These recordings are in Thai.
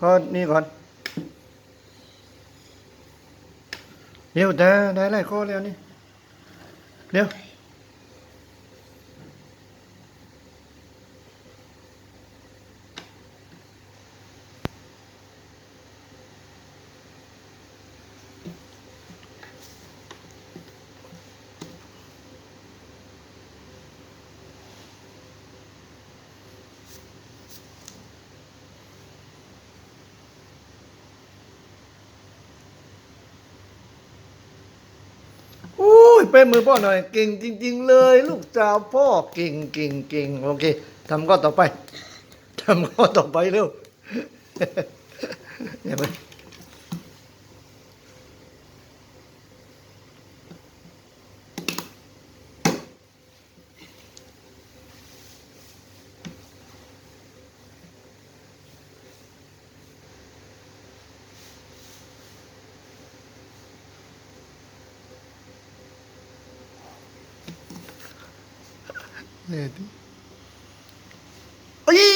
ข้อนี้ก่อนเร็วได้ได้หลายข้อแล้วนี่เร็ว ยเป็นมือพ่อหน่อยเก่งจริง ๆ เลย ลูกสาวพ่อเก่งเก่งเก่งโอเคทำก็ต่อไปทำก็ต่อไปเร็วอย่าไป เนี่ยดิอี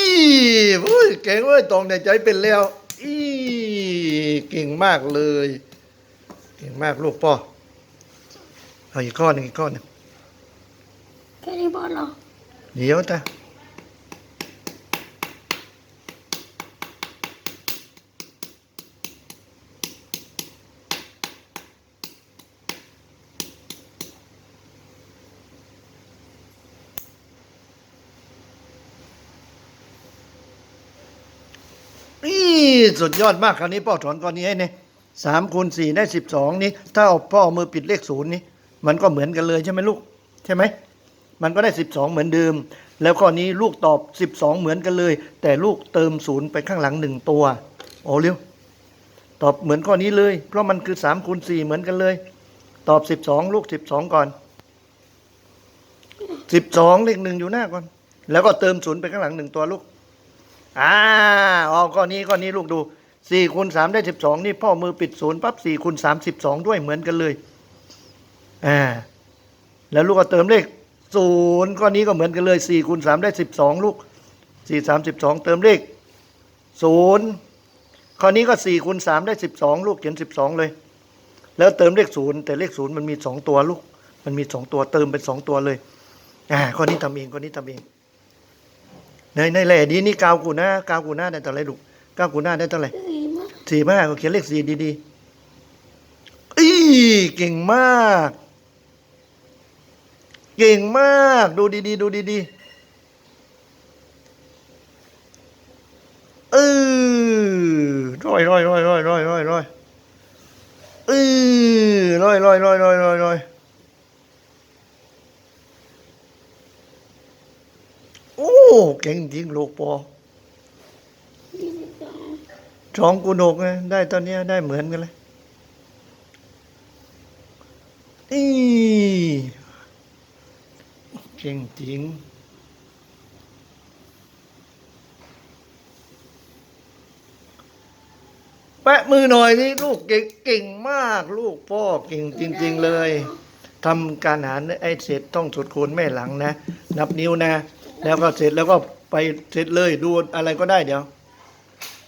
โอ้ยเก่งเว้ยตองในใจเป็นแล้วอีเก่งมากเลย เก่งมากลูกพ่อเอาอีกข้อหนึ่งอีกข้อหนึ่งแค่นี้พอเหรอเดี๋ยวตาอี สุดยอดมากคราวนี้พ่อถอนก้อนนี้ให้เนี่ยสามคูณสี่ได้สิบสองนี้ ถ้าเอาพ่อเอามือปิดเลขศูนย์นี้ มันก็เหมือนกันเลยใช่ไหมลูก ใช่ไหม มันก็ได้สิบสองเหมือนเดิม แล้วข้อนี้ลูกตอบสิบสองเหมือนกันเลย แต่ลูกเติมศูนย์ไปข้างหลังหนึ่งตัว โอ้เร็ว ตอบเหมือนข้อนี้เลย เพราะมันคือสามคูณสี่เหมือนกันเลย ตอบสิบสองลูกสิบสองก่อนสิบสองเลขหนึ่งอยู่หน้าก่อน แล้วก็เติมศูนย์ไปข้างหลังหนึ่งตัวลูก อ่าเอาข้อนี้ข้อนี้ลูกดูสี่คูณสามได้สิบสองนี่พ่อมือปิดศูนย์ปั๊บสี่คูณสามสิบสองด้วยเหมือนกันเลยอ่าแล้วลูกก็เติมเลขศูนย์ข้อนนี้ก็เหมือนกันเลยสี่คูณสามได้สิบสองลูกสี่สามสิบสองเติมเลขศูนย์ข้อนี้ก็สี่คูณสามได้สิบสองลูกเขียนสิบสองเลย แล้วเติมเลขศูนย์แต่เลขศูนย์มันมีสองตัวลูก มันมีสองตัวเติมเป็นสองตัวเลยอ่าข้อนี้ทำเองข้อนี้ทำเอง ในในแหล่ดีนี่กาวกูหน้ากาวกูหน้าได้เท่าไหรลูกกาวกูหน้าได้เท่าไหร่ดีมากสี่มากก็เขียนเลขสี่ดีๆอีเก่งมาก เก่งมาก ดูดีๆดูดีๆเออร้อยร้อยร้อยร้อยร้อยร้อยร้อยเออร้อยร้อยร้อยร้อยร้อยร้อยโอ้ เก่งจริงลูกปอสองสองคูณหกไงได้ตอนเนี้ยได้เหมือนกันเลยอีเก่งจริงแปะมือหน่อยนี่ลูกเก่งเก่งมาก ลูกพ่อเก่งจริง ๆ เลยทำการหารไอ้เสร็จต้องสุดคูณแม่หลังนะ นับนิ้วนะ แล้วก็เสร็จแล้วก็ไปเสร็จเลยดูอะไรก็ได้เดี๋ยว